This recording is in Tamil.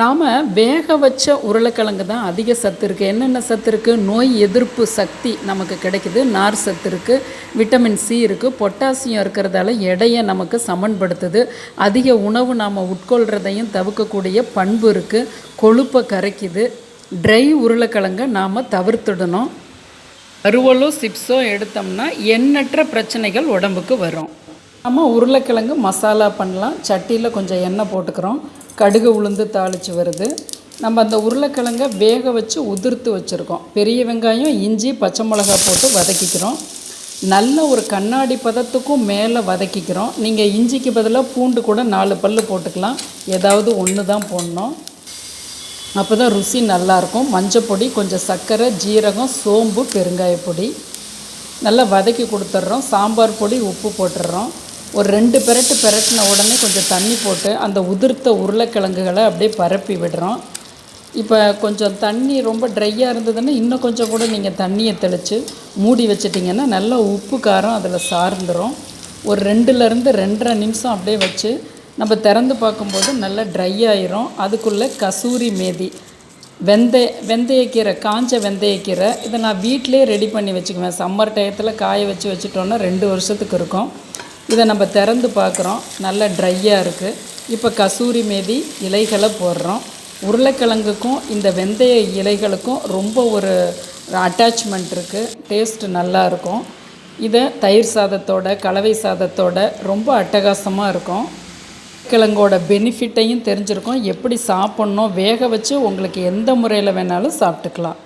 நாம் வேக வச்ச உருளைக்கிழங்கு தான் அதிக சத்து இருக்குது என்னென்ன சத்து இருக்குது நோய் எதிர்ப்பு சக்தி நமக்கு கிடைக்குது. நார் சத்து இருக்குது விட்டமின் சி இருக்குது பொட்டாசியம் இருக்கிறதால எடையை நமக்கு சமன்படுத்துது. அதிக உணவு நாம் உட்கொள்கிறதையும் தவிர்க்கக்கூடிய பண்பு இருக்குது கொழுப்பை கரைக்குது. ட்ரை உருளைக்கிழங்கை நாம் தவிர்த்துடணும். அறுவலோ சிப்ஸோ எடுத்தோம்னா எண்ணற்ற பிரச்சனைகள் உடம்புக்கு வரும். நம்ம உருளைக்கிழங்கு மசாலா பண்ணலாம். சட்டியில் கொஞ்சம் எண்ணெய் போட்டுக்கிறோம். கடுகு உளுந்து தாளித்து வருது. நம்ம அந்த உருளைக்கிழங்கை வேக வச்சு உதிர்த்து வச்சுருக்கோம். பெரிய வெங்காயம் இஞ்சி பச்சை மிளகா போட்டு வதக்கிக்கிறோம். நல்ல ஒரு கண்ணாடி பதத்துக்கும் மேலே வதக்கிக்கிறோம். நீங்கள் இஞ்சிக்கு பதிலாக பூண்டு கூட நாலு பல் போட்டுக்கலாம். ஏதாவது ஒன்று தான் போடணும் அப்போ தான் ருசி நல்லாயிருக்கும் மஞ்சப்பொடி கொஞ்சம் சர்க்கரை ஜீரகம் சோம்பு பெருங்காய பொடி. நல்லா வதக்கி கொடுத்துட்றோம். சாம்பார் பொடி உப்பு போட்டுடுறோம். ஒரு ரெண்டு பெரட்டு பெரட்டின உடனே கொஞ்சம் தண்ணி போட்டு அந்த உதிர்த்த உருளைக்கிழங்குகளை அப்படியே பரப்பி விடுறோம். இப்போ கொஞ்சம் தண்ணி ரொம்ப ட்ரையாக இருந்ததுன்னா இன்னும் கொஞ்சம் கூட நீங்கள் தண்ணியை தெளித்து மூடி வச்சிட்டிங்கன்னா நல்லா உப்பு காரம் அதில் சார்ந்துடும் ஒரு ரெண்டுலேருந்து ரெண்டரை நிமிஷம் அப்படியே வச்சு நம்ம திறந்து பார்க்கும்போது நல்லா ட்ரை ஆயிரும் அதுக்குள்ளே கசூரி மேதி வெந்தய வெந்தயக்கீரை காஞ்ச வெந்தயக்கீரை இதை நான் வீட்டிலே ரெடி பண்ணி வச்சுக்குவேன். சம்மர் டயத்தில் காய வச்சு வச்சுட்டோன்னா ரெண்டு வருஷத்துக்கு இருக்கும். இதை நம்ம திறந்து பார்க்குறோம். நல்லா ட்ரையாக இருக்குது இப்போ கசூரி மேதி இலைகளை போடுறோம். உருளைக்கிழங்குக்கும் இந்த வெந்தய இலைகளுக்கும் ரொம்ப ஒரு அட்டாச்மெண்ட் இருக்குது டேஸ்ட் நல்லா இருக்கும். இதை தயிர் சாதத்தோட கலவை சாதத்தோட ரொம்ப அட்டகாசமாக இருக்கும். கிழங்கோட பெனிஃபிட்டையும் தெரிஞ்சிருக்கும். எப்படி சாப்பிட்ணும் வேக வச்சு உங்களுக்கு எந்த முறையில் வேணாலும் சாப்பிட்டுக்கலாம்.